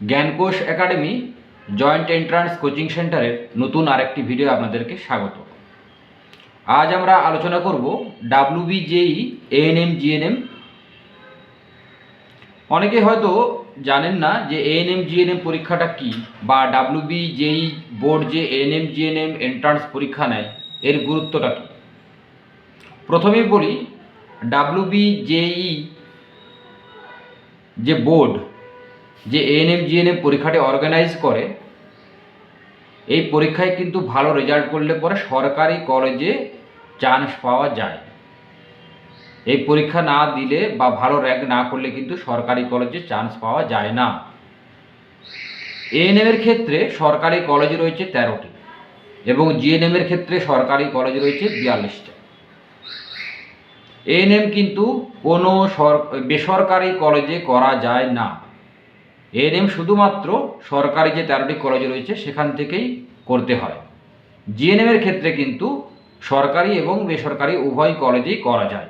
Gyankosh academy joint entrance coaching সেন্টারের নতুন আরেকটি ভিডিও আপনাদেরকে স্বাগত। আজ আমরা আলোচনা করব ডাব্লিউবি জেই এএনএম জিএনএম অনেকে হয়তো জানেন না যে এএনএম জিএনএম পরীক্ষাটা কি বা ডাব্লিউবি জেই বোর্ড যে এএনএম জিএনএম এন্ট্রান্স পরীক্ষা নেয়, এর গুরুত্বটা কী? প্রথমেই বলি ডাব্লিউবি জেই যে বোর্ড যে এএনএম জিএনএম পরীক্ষাটি অর্গানাইজ করে, এই পরীক্ষায় কিন্তু ভালো রেজাল্ট করলে পরে সরকারি কলেজে চান্স পাওয়া যায়। এই পরীক্ষা না দিলে বা ভালো র্যাঙ্ক না করলে কিন্তু সরকারি কলেজে চান্স পাওয়া যায় না। এএনএম এর ক্ষেত্রে সরকারি কলেজ রয়েছে তেরোটি এবং জিএনএম এর ক্ষেত্রে সরকারি কলেজ রয়েছে বিয়াল্লিশটা। এএনএম কিন্তু কোনো সর বেসরকারি কলেজে করা যায় না। এএনএম শুধুমাত্র সরকারি যে তেরোটি কলেজ রয়েছে, সেখান থেকেই করতে হয়। জিএনএম এর ক্ষেত্রে কিন্তু সরকারি এবং বেসরকারি উভয় কলেজেই করা যায়।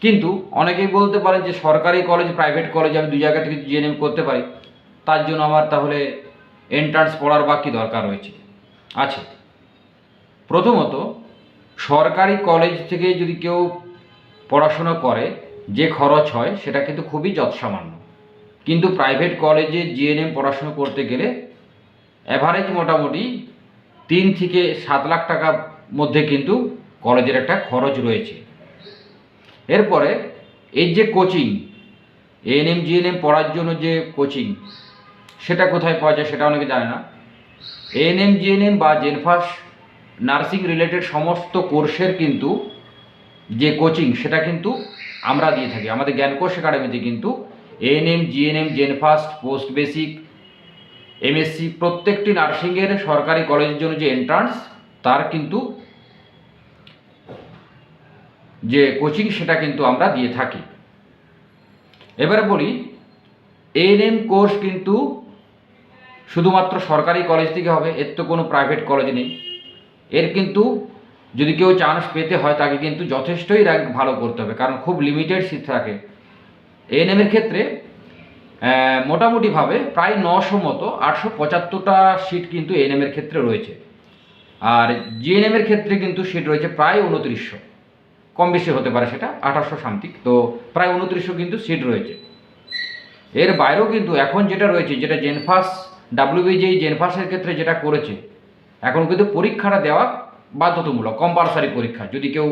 কিন্তু অনেকেই বলতে পারেন যে সরকারি কলেজ প্রাইভেট কলেজ আমি দু জায়গা থেকে জিএনএম করতে পারি, তার জন্য আমার তাহলে এন্ট্রান্স পড়ার বা কী দরকার রয়েছে। আছে। প্রথমত, সরকারি কলেজ থেকে যদি কেউ পড়াশোনা করে, যে খরচ হয়, সেটা কিন্তু খুবই যৎসামান্য। কিন্তু প্রাইভেট কলেজে জিএনএম পড়াশোনা করতে গেলে অ্যাভারেজ মোটামুটি তিন থেকে সাত লাখ টাকার মধ্যে কিন্তু কলেজের একটা খরচ রয়েছে। এরপরে এই যে কোচিং এএনএম জিএনএম পড়ার জন্য যে কোচিং সেটা কোথায় পাওয়া যায় সেটা অনেকে জানে না। এএনএম জিএনএম বা জেনফাস নার্সিং রিলেটেড সমস্ত কোর্সের কিন্তু যে কোচিং সেটা কিন্তু আমরা দিয়ে থাকি। আমাদের জ্ঞানকোষ একাডেমিতে কিন্তু এএনএম জিএনএম জেনফাস্ট পোস্ট বেসিক এমএসসি প্রত্যেকটি নার্সিংয়ের সরকারি কলেজের জন্য যে এন্ট্রান্স তার কিন্তু যে কোচিং সেটা কিন্তু আমরা দিয়ে থাকি। এবারে বলি এএনএম কোর্স কিন্তু শুধুমাত্র সরকারি কলেজ থেকে হবে, এর তো কোনো প্রাইভেট কলেজ নেই। এর কিন্তু যদি কেউ চান্স পেতে হয়, তাকে কিন্তু যথেষ্টই র্যাঙ্ক ভালো করতে হবে, কারণ খুব লিমিটেড সিট থাকে। এএনএমের ক্ষেত্রে মোটামুটিভাবে প্রায় নশো মতো, আটশো পঁচাত্তরটা সিট কিন্তু এএনএমের ক্ষেত্রে রয়েছে। আর জিএনএমের ক্ষেত্রে কিন্তু সিট রয়েছে প্রায় উনত্রিশশো। কম বেশি হতে পারে সেটা আঠাশশো সামথিং তো প্রায় উনত্রিশশো কিন্তু সিট রয়েছে। এর বাইরেও কিন্তু এখন যেটা রয়েছে, যেটা জেনফাস ডাব্লিউবিজেই জেনফাসের ক্ষেত্রে যেটা করেছে, এখন কিন্তু পরীক্ষাটা দেওয়া বাধ্যতামূলক কম্পালসারি পরীক্ষা। যদি কেউ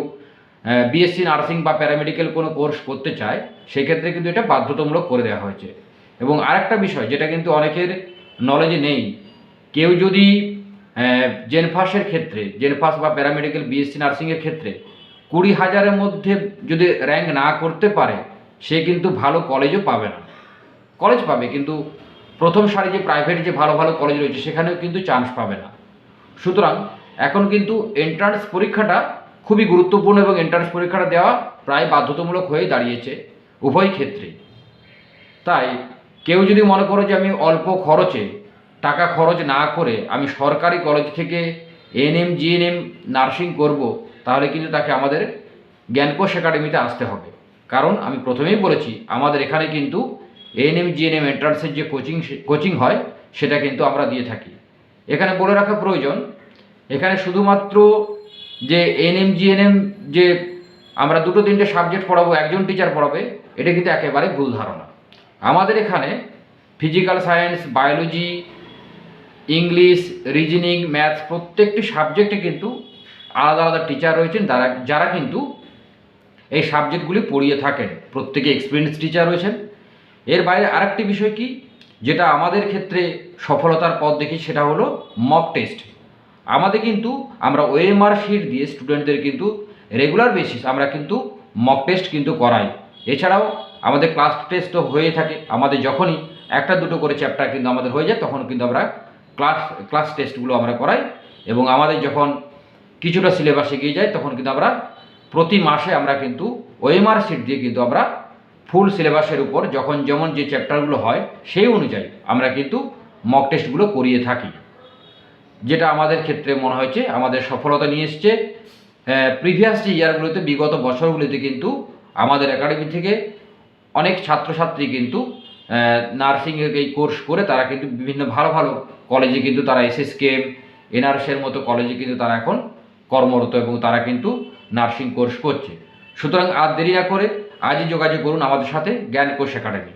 বিএসসি নার্সিং বা প্যারামেডিক্যাল কোনো কোর্স করতে চায়, সেক্ষেত্রে কিন্তু এটা বাধ্যতামূলক করে দেওয়া হয়েছে। এবং আরেকটা বিষয়, যেটা কিন্তু অনেকের নলেজে নেই, কেউ যদি জেনফাসের ক্ষেত্রে জেনফাস বা প্যারামেডিক্যাল বিএসসি নার্সিংয়ের ক্ষেত্রে কুড়ি হাজারের মধ্যে যদি র্যাঙ্ক না করতে পারে, সে কিন্তু ভালো কলেজও পাবে না। কলেজ পাবে, কিন্তু প্রথম সারি যে প্রাইভেট যে ভালো ভালো কলেজ রয়েছে, সেখানেও কিন্তু চান্স পাবে না। সুতরাং এখন কিন্তু এন্ট্রান্স পরীক্ষাটা খুবই গুরুত্বপূর্ণ এবং এন্ট্রান্স পরীক্ষাটা দেওয়া প্রায় বাধ্যতামূলক হয়ে দাঁড়িয়েছে উভয় ক্ষেত্রে। তাই কেউ যদি মনে করো যে আমি অল্প খরচে টাকা খরচ না করে আমি সরকারি কলেজ থেকে এএনএম জিএনএম নার্সিং করব, তাহলে কিন্তু তাকে আমাদের জ্ঞানকোষ একাডেমিতে আসতে হবে। কারণ আমি প্রথমেই বলেছি, আমাদের এখানে কিন্তু এএনএম জিএনএম এন্ট্রান্সের যে কোচিং কোচিং হয়, সেটা কিন্তু আমরা দিয়ে থাকি। এখানে বলে রাখা প্রয়োজন, এখানে শুধুমাত্র যে এএনএম জিএনএম, যে আমরা দুটো তিনটে সাবজেক্ট পড়াবো, একজন টিচার পড়াবে, এটা কিন্তু একেবারে ভুল ধারণা। আমাদের এখানে physical science biology English reasoning math প্রত্যেকটি সাবজেক্টে কিন্তু আলাদা আলাদা টিচার রয়েছেন, যারা যারা কিন্তু এই সাবজেক্টগুলি পড়িয়ে থাকেন। প্রত্যেকে এক্সপিরিয়েন্স টিচার রয়েছেন। এর বাইরে আরেকটি বিষয় কি, যেটা আমাদের ক্ষেত্রে সফলতার পথ দেখি, সেটা হলো মক টেস্ট আমাদের কিন্তু আমরা ওএমআর শিট দিয়ে স্টুডেন্টদের কিন্তু রেগুলার বেসিস আমরা কিন্তু মক টেস্ট কিন্তু করাই। এছাড়াও আমাদের ক্লাস টেস্টও হয়ে থাকে। আমাদের যখনই একটা দুটো করে চ্যাপ্টার কিন্তু আমাদের হয়ে যায়, তখন কিন্তু আমরা ক্লাস ক্লাস টেস্টগুলো আমরা করাই এবং আমাদের যখন কিছুটা সিলেবাস এগিয়ে যায়, তখন কিন্তু আমরা প্রতি মাসে আমরা কিন্তু ওএমআর শিট দিয়ে কিন্তু আমরা ফুল সিলেবাসের উপর যখন যেমন যে চ্যাপ্টারগুলো হয়, সেই অনুযায়ী আমরা কিন্তু মক টেস্টগুলো করিয়ে থাকি। যেটা আমাদের ক্ষেত্রে মনে হয়েছে আমাদের সফলতা নিয়ে এসছে। প্রিভিয়াস যে ইয়ারগুলোতে বিগত বছরগুলিতে কিন্তু আমাদের একাডেমি থেকে অনেক ছাত্রছাত্রী কিন্তু নার্সিং এই কোর্স করে তারা কিন্তু বিভিন্ন ভালো ভালো কলেজে কিন্তু তারা এসএসকেএম এনআরএসের মতো কলেজে কিন্তু তারা এখন কর্মরত এবং তারা কিন্তু নার্সিং কোর্স করছে। সুতরাং আর দেরি না করে আজই যোগাযোগ করুন আমাদের সাথে জ্ঞান কোর্স একাডেমি